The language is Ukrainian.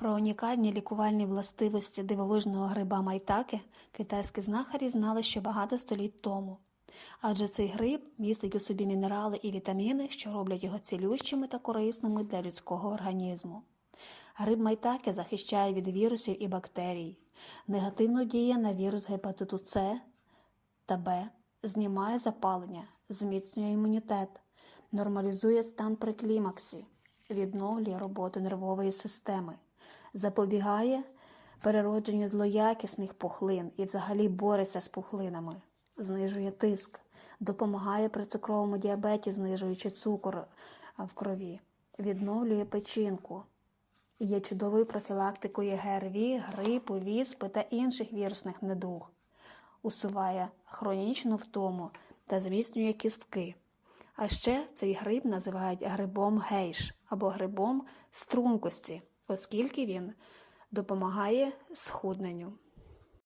Про унікальні лікувальні властивості дивовижного гриба майтаки китайські знахарі знали ще багато століть тому. Адже цей гриб містить у собі мінерали і вітаміни, що роблять його цілющими та корисними для людського організму. Гриб майтаки захищає від вірусів і бактерій, негативно діє на вірус гепатиту С та Б, знімає запалення, зміцнює імунітет, нормалізує стан при клімаксі, відновлює роботу нервової системи, запобігає переродженню злоякісних пухлин і взагалі бореться з пухлинами, знижує тиск, допомагає при цукровому діабеті, знижуючи цукор в крові, відновлює печінку. Є чудовою профілактикою ГРВІ, грипу, віспи та інших вірусних недуг, усуває хронічну втому та зміцнює кістки. А ще цей гриб називають грибом гейш або грибом стрункості, оскільки він допомагає схудненню.